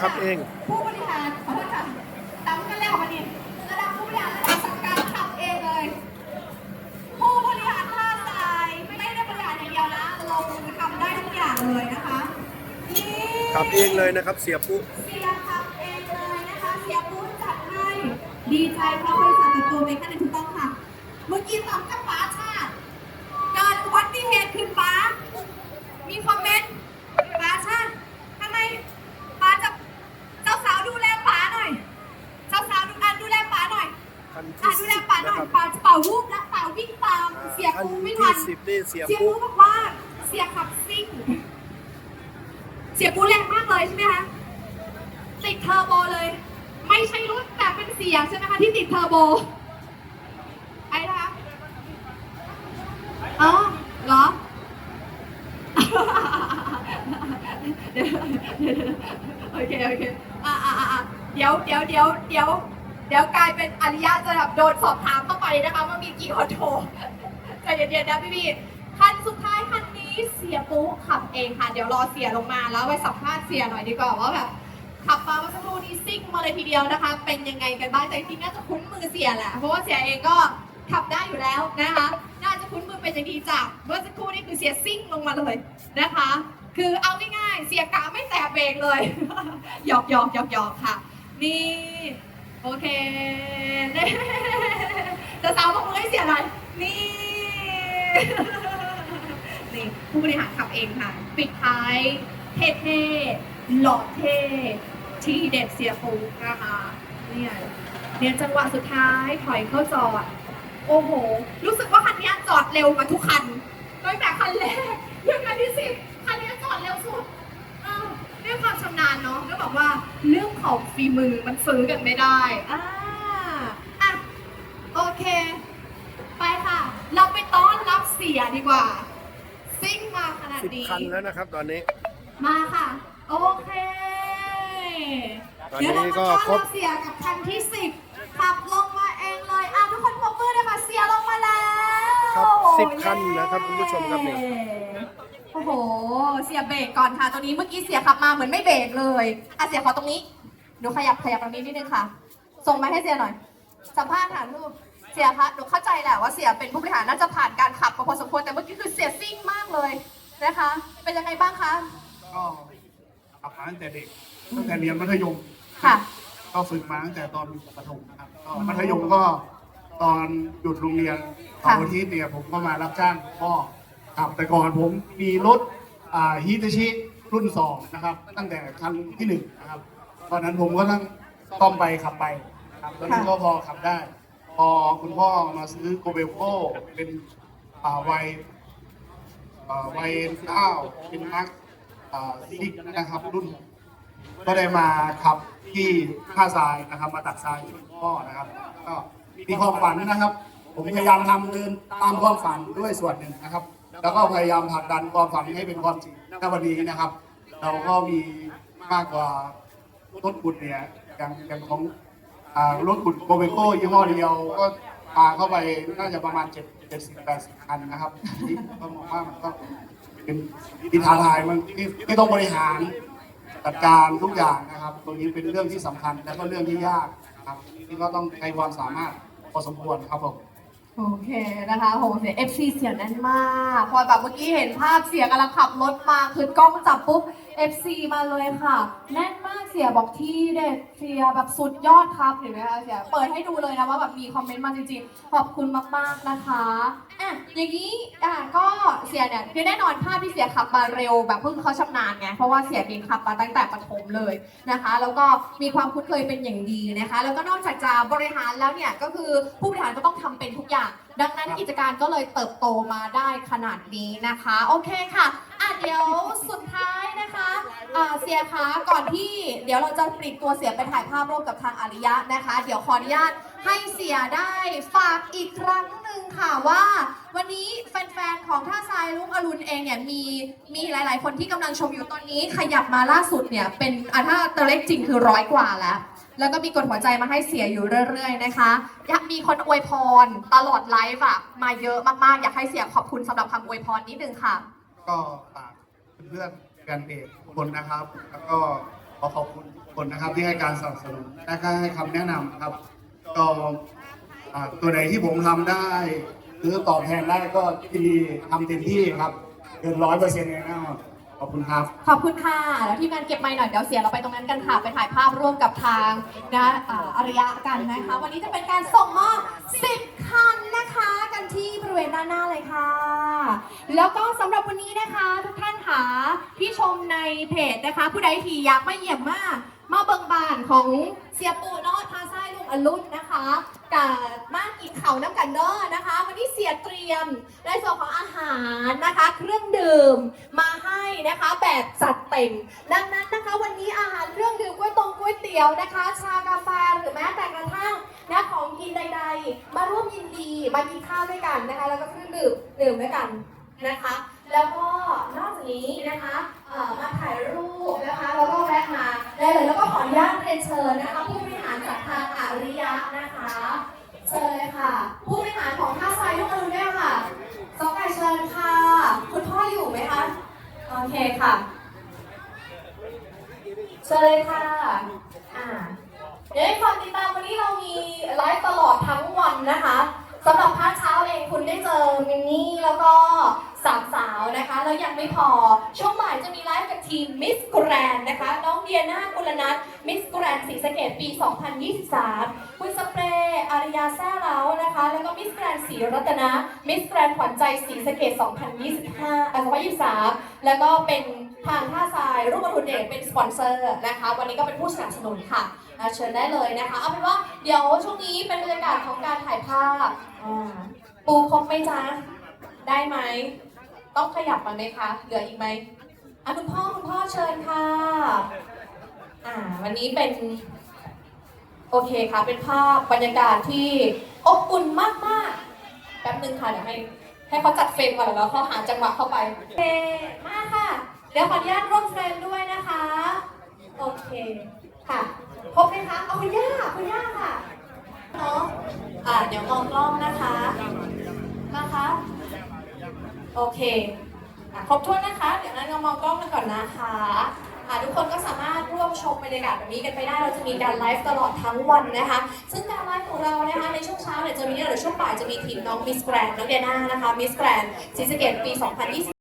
ขับเอง ผู้บริหารขอโทษค่ะตามกันแล้วมาดิระดับผู้บริหารระดับสั่งการขับเองเลย ผู้บริหารท่าทรายไม่ได้บริหารอย่างเดียวนะลงมือทำได้ทุกอย่างเลยนะคะนี่ขับเองเลยนะครับ เสียปุ๊เสียขับเองเลยนะคะเสียปูนจัดให้ดีใจเพราะบริษัทเติบโตในขั้นถูกต้องค่ะเมื่อกี้ตอบกับป๋าชาติเกิดอุบัติเหตุขึ้นป๋ามีคอมเมนต์ป๋าชาติทำไมป๋าจะเจ้าสาวดูแลป๋าหน่อย เจ้าสาวดูอะดูแลป๋าหน่อย คัน อะ ที่ ดู สิ แล บ ป๋า หน่นะอยครับป๋าเป่ารูปและป๋าวิ่งตามอ่าเสียคันปูไม่ที่ทัน สิบนี่เสียเสียปุ๊ปูบอกว่าเสียขับซิ่ง เสียปูแรงมากเลยใช่ไหมคะ ติดเทอร์โบเลย ไม่ใช่รถแต่เป็นเสียงใช่ไหมคะที่ติดเทอร์โบ ไอ้นะคะอ๋อเหรอเดี๋ยวเดี๋ยวโอเคโอเคอะอะอะอะเดี๋ยวเดี๋ยวเดี๋ยวเดี๋ยว เดี๋ยวกลายเป็นอริยะจะแบบโดนสอบถามเข้าไปนะคะว่ามีกี่คนโทรใจเย็นๆนะพี่บีคันสุดท้ายคันนี้เสียปุ๊ขับเองค่ะ เดี๋ยวรอเสียลงมาแล้วไปสัมภาษณ์เสียหน่อยดีกว่าว่าแบบขับมาเมื่อสักครู่นี้ซิ่งมาเลยทีเดียวนะคะ เป็นยังไงกันบ้างแต่จริงๆน่าจะคุ้นมือเสียแหละเพราะว่าเสียเองก็ขับได้อยู่แล้วนะคะ น่าจะคุ้นมือเป็นอย่างดีจากเมื่อสักครู่นี้คือเสียซิ่งลงมาเลยนะคะ คือเอาง่ายๆเสียกาไม่แตะเบรกเลยหยอกหยอกหยอกหยอกค่ะนี่ โอเคเนี่จะสาวบอกมือให้เสียหน่อยนี่ นี่ ผู้บริหารขับเองค่ะ ปิดท้ายเท่ๆ หล่อเท่ที่เด็ดเสียฟูนะคะเนี่ยเนี่ยจังหวะสุดท้ายถอยเข้าจอด โอ้โห รู้สึกว่าคันนี้จอดเร็วกว่าทุกคันตั้งแต่คันแรกยังคันที่สิบคันนี้จอดเร็วสุดอ้าวด้วยความชำนาญเนาะก็บอกว่าเรื่องของฝีมือมันซื้อกันไม่ได้อ่าอะโอเค ไปค่ะ เราไปต้อนรับเสียดีกว่า ซิ่งมาขนาดสิบนี้ คันแล้วนะครับ ตอนนี้ มาค่ะ โอเค ตอนนี้เดี๋ยวเรามาก็ต้อนครรับบเสียกับคันที่สิบขับลงมาเองเลยอะทุกคนปรบมือเลยค่ะเสียลงมาแล้วครับสิบคันนะครับคุณผู้ชมครับนี่โอ้โห เสียเบรกก่อนค่ะตัวนี้เมื่อกี้เสียขับมาเหมือนไม่เบรกเลยอะเสียขอตรงนี้ หนูขยับขยับตรงนี้นิดนึงค่ะ ส่งมาให้เสียหน่อย สัมภาษณ์ค่ะลูกเสียคะหนูเข้าใจแหละว่าเสียเป็นผู้บริหารน่าจะผ่านการขับมาพอสมควรแต่เมื่อกี้คือเสียซิ่งมากเลยนะคะ เป็นยังไงบ้างคะ ก็ขับมาตั้งแต่เด็กตั้งแต่เรียนมัธยม ค่ะ ก็ฝึกมาตั้งแต่ตอนประถมนะครับก็มัธยมก็ตอนหยุดโรงเรียนเสาร์อาทิตย์เนี่ยผมก็มารับจ้างพ่อขับแต่ก่อนผมมีรถอ่าฮิตาชิรุ่นสองนะครับ ตั้งแต่คันที่หนึ่งนะครับ ตอนนั้นผมก็ต้องต้องไปขับไปนะครับตอนนั้นก็พอขับได้ พอคุณพ่อมาซื้อโกเบลโกเป็นอ่าวัยเอ่อวัยเก้าเป็นนักซิกนะครับรุ่น ก็ได้มาขับที่ท่าทรายนะครับ มาตักทรายช่วยพ่อนะครับ ก็มีความฝันนะครับ ผมพยายามทำเดินตามความฝันด้วยส่วนหนึ่งนะครับ แล้วก็พยายามผลักดันความฝันให้เป็นความจริงในวันนี้นะครับ เราก็มีมากกว่า รถขุดเนี่ยอย่างอย่างของอ่ารถขุดโกเบโก้ยี่ห้อเดียวก็พาเข้าไปน่าจะประมาณเจ็ดเจ็ดสิบแปดสิบคันนะครับที่ก็มองว่ามันก็เป็นที่ท้าทายมันที่ที่ต้องบริหารจัดการทุกอย่างนะครับ ตรงนี้เป็นเรื่องที่สำคัญและก็เรื่องที่ยากครับที่ก็ต้องใช้ความสามารถพอสมควรครับผมโอเคนะคะโหเสีย FC เสียงแน่นมาก พอแบบเมื่อกี้เห็นภาพเสียงกำลังขับรถมาคือกล้องจับปุ๊บ FC มาเลยค่ะ แน่นมากเสียบอกที่เด็ดเสียแบบสุดยอดครับเห็นไหมคะเสียเปิดให้ดูเลยนะว่าแบบมีคอมเมนต์มาจริงๆ ขอบคุณมากๆนะคะอะอย่างนี้อะก็เสียเนี่ยคือแน่นอนภาพที่เสียขับมาเร็วแบบเพิ่งเขาชำนาญไงเพราะว่าเสียเองขับมาตั้งแต่ประถมเลยนะคะ แล้วก็มีความคุ้นเคยเป็นอย่างดีนะคะ แล้วก็นอกจากจะบริหารแล้วเนี่ยก็คือผู้บริหารก็ต้องทำเป็นทุกอย่าง ดังนั้นกิจการก็เลยเติบโตมาได้ขนาดนี้นะคะ โอเคค่ะอะเดี๋ยวสุดท้ายนะคะอ่าเสียคะก่อนที่เดี๋ยวเราจะปลีกตัวเสียไปถ่ายภาพร่วมกับทางอาริยะนะคะ เดี๋ยวขออนุญาตให้เสียได้ฝากอีกครั้งหนึ่งค่ะว่า วันนี้แฟนๆของท่าทรายลุงอรุณเองเนี่ยมีมีหลาย ๆ คนที่กำลังชมอยู่ตอนนี้ขยับมาล่าสุดเนี่ยเป็นอะถ้าตัวเลขจริงคือร้อยกว่าแล้ว แล้วก็มีกดหัวใจมาให้เสียอยู่เรื่อยๆนะคะอยากมีคนอวยพรตลอดไลฟ์อะมาเยอะมากๆ อยากให้เสียขอบคุณสำหรับคำอวยพรนิดนึงค่ะ ก็ฝากเพื่อนๆแฟนเพจทุกคนนะครับ แล้วก็ขอขอบคุณทุกคนนะครับที่ให้การสนับสนุนและก็ให้คำแนะนำนะครับ ก็อ่าตัวไหนที่ผมทำได้ หรือตอบแทนได้ก็ยินดีทำเต็มที่ครับเกินร้อยเปอร์เซ็นต์เลยนะครับ ขอบคุณครับ ขอบคุณค่ะแล้วทีมงานเก็บไมค์หน่อยเดี๋ยวเสียเราไปตรงนั้นกันค่ะ ไปถ่ายภาพร่วมกับทางนะอ่าอารยะกันนะคะ วันนี้จะเป็นการส่งมอบ10คันนะคะ กันที่บริเวณด้านหน้าเลยค่ะ แล้วก็สำหรับวันนี้นะคะ ทุกท่านค่ะที่ชมในเพจนะคะ ผู้ใดที่อยากมาเยี่ยมมามาเบิงบานของเสียปูนอดพาไส้ลุงอรุณนะคะ กับมากินเขาน้ำกันเด้อนะคะ วันนี้เสียเตรียมในส่วนของอาหารนะคะ เครื่องดื่มมาให้นะคะแบบจัดเต็ม ดังนั้นนะคะ วันนี้อาหารเครื่องดื่มก๋วยตงก๋วยเตี๋ยวนะคะ ชากาแฟหรือแม้แต่กระทั่งนะของกินใด ๆ มาร่วมยินดีมากินข้าวด้วยกันนะคะ แล้วก็เครื่องดื่มดื่มด้วยกันนะคะ แล้วก็นอกจากนี้นะคะมาถ่ายรูปนะคะแล้วก็แวะมาได้เลยแล้วก็ขออนุญาตเรียนเชิญนะคะผู้บริหารจากทางอาริยะนะคะ เชิญเลยค่ะ ผู้บริหารของท่าทรายทุกคนด้วยค่ะสองไก่เชิญค่ะ คุณพ่ออยู่ไหมคะ โอเค่ะเชิญเลยค่ะ อ่า เดี๋ยวให้ฟังติดตามวันนี้เรามีไลฟ์ตลอดทั้งวันนะคะสำหรับพาร์ทเช้าเองคุณได้เจอมินนี่แล้วก็สามสาวนะคะ แล้วยังไม่พอ ช่วงบ่ายจะมีไลฟ์กับทีมมิส r กรนนะคะ น้องเดียนากุลนัทมิส r กรนศรีสะเกดปี 2023 คุณสเปรย์อาริยาแซ่เล้านะคะ แล้วก็มิส r กรนศรีรัตนะมิส r กรนขวัญใจศรีสะเกด2025อะ2023 แล้วก็เป็นทางท่าทรายรูปทุนเดชเป็นสปอนเซอร์นะคะ วันนี้ก็เป็นผู้สนับสนุนค่ะเชิญได้เลยนะคะ เอาเป็นว่าเดี๋ยวช่วงนี้เป็นบรรยากาศของการถ่ายภาพปูครบไหมจ๊ะได้ไหม ต้องขยับมาไหมคะ เหลืออีกไหมอะคุณพ่อคุณพ่อเชิญค่ะ อ่า วันนี้เป็น โอเคค่ะ เป็นภาพบรรยากาศที่อบอุ่นมากๆแป๊บนึงค่ะเดี๋ยวให้ให้เขาจัดเฟรมก่อนแล้วเขาหาจังหวะเข้าไปโอเคมาค่ะ เดี๋ยวขออนุญาตร่วมเฟรมด้วยนะคะ โอเคค่ะครบไหมคะเอาคุณย่าคุณย่าค่ะเนาะอ่าเดี๋ยวมองกล้องนะคะ นะคะ โอเคอะครบถ้วนนะคะ เดี๋ยวนั้นเรามองกล้องกันก่อนนะคะอะทุกคนก็สามารถร่วมชมบรรยากาศแบบนี้กันไปได้ เราจะมีการไลฟ์ตลอดทั้งวันนะคะ ซึ่งการไลฟ์ของเรานะคะ ในช่วงเช้าเนี่ยจะมีเดี๋ยวช่วงบ่ายจะมีทีมน้องมิสแกรนน้องเดียน่านะคะมิสแกรนศรีสเกตปี 2020